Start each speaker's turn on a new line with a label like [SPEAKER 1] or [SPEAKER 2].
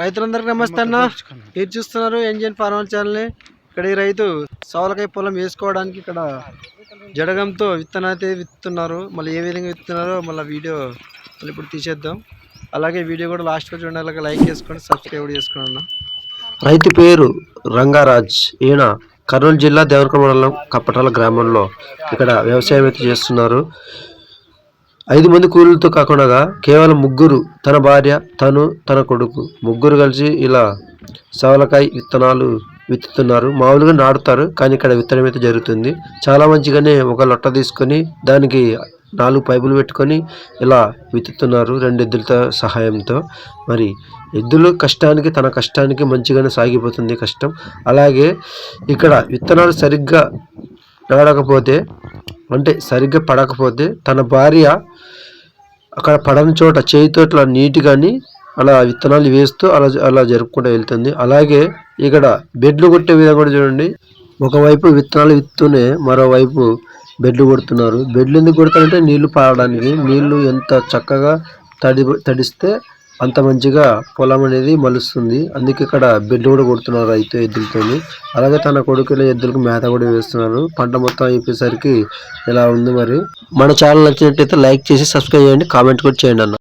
[SPEAKER 1] రైతులందరికీ నమస్తే అన్న. మీరు చూస్తున్నారు? ఎంజిన్ ఫార్మల్ ఛానల్ ఇక్కడ ఈ రైతు సౌలకాయ పొలం వేసుకోవడానికి ఇక్కడ జడగంతో విత్తనం అయితే విత్తున్నారు. మళ్ళీ ఏ విధంగా విత్తున్నారో మళ్ళీ వీడియో మళ్ళీ ఇప్పుడు తీసేద్దాం. అలాగే వీడియో కూడా లాస్ట్ వరకు చూడండి. అలాగే లైక్ చేసుకోండి సబ్స్క్రైబ్ కూడా చేసుకోండి అన్న. రైతు పేరు రంగారాజ్. ఈయన కర్నూలు జిల్లా దేవరకొండ మండలం కప్పటాల గ్రామంలో ఇక్కడ వ్యవసాయం అయితే చేస్తున్నారు. ఐదు మంది కూలీలతో కాకుండా కేవలం ముగ్గురు తన భార్య తను తన కొడుకు. ముగ్గురు కలిసి ఇలా సవలకాయ విత్తనాలు విత్తుతున్నారు. మామూలుగా నాటుతారు కానీ ఇక్కడ విత్తనం అయితే జరుగుతుంది. చాలా మంచిగానే ఒక లొట్ట తీసుకొని దానికి నాలుగు పైపులు పెట్టుకొని ఇలా విత్తుతున్నారు రెండు ఎద్దులతో సహాయంతో. మరి ఎద్దులు కష్టానికి తన కష్టానికి మంచిగానే సాగిపోతుంది కష్టం. అలాగే ఇక్కడ విత్తనాలు సరిగ్గా నాడకపోతే అంటే సరిగ్గా పడకపోతే తన భార్య అక్కడ పడని చోట చేయితో ఇట్లా నీట్గాని అలా విత్తనాలు వేస్తూ అలా అలా జరుపుకుంటూ వెళ్తుంది. అలాగే ఇక్కడ బెడ్లు కొట్టే విధంగా కూడా చూడండి. ఒకవైపు విత్తనాలు విత్తూనే మరోవైపు బెడ్లు కొడుతున్నారు. బెడ్లు ఎందుకు కొడతారంటే నీళ్ళు పారడానికి. నీళ్ళు ఎంత చక్కగా తడి తడిస్తే అంత మంచిగా పొలం అనేది మలుస్తుంది. అందుకే ఇక్కడ బెడ్ కూడా కొడుతున్నారు రైతు ఎద్దులతో అలాగే తన కొడుకుల ఎద్దులకు మేత కూడా వేస్తున్నారు. పంట మొత్తం అయిపోయేసరికి ఇలా ఉంది మరి? మన ఛానల్ నచ్చినట్టయితే లైక్ చేసి సబ్స్క్రైబ్ చేయండి. కామెంట్ కూడా చేయండి అన్న.